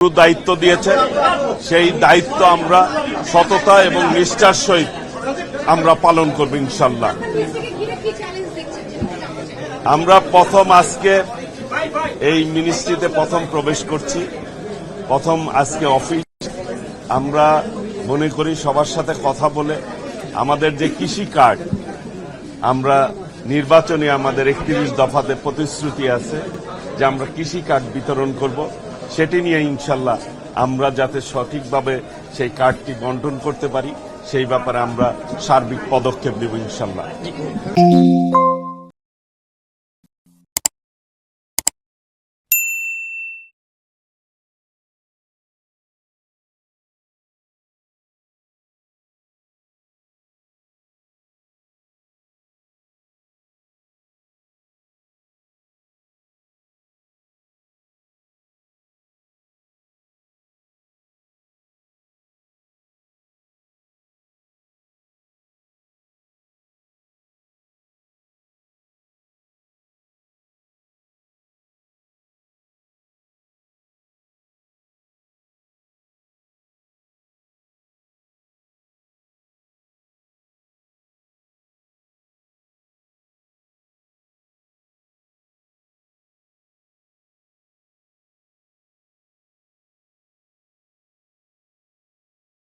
দায়িত্ব দিয়েছেন। সেই দায়িত্ব আমরা সততা এবং নিষ্ঠার সহিত আমরা পালন করব ইনশাল্লাহ আমরা প্রথম আজকে এই মিনিস্ট্রিতে প্রথম প্রবেশ করছি। প্রথম আজকে অফিস আমরা মনে করি সবার সাথে কথা বলে আমাদের যে কৃষি কার্ড, আমরা নির্বাচনে আমাদের একত্রিশ দফাতে প্রতিশ্রুতি আছে যে আমরা কৃষি কার্ড বিতরণ করব। সেটি নিয়ে ইনশাল্লাহ আমরা যাতে সঠিকভাবে সেই কার্ডটি বন্টন করতে পারি, সেই ব্যাপারে আমরা সার্বিক পদক্ষেপ নেব ইনশাল্লাহ।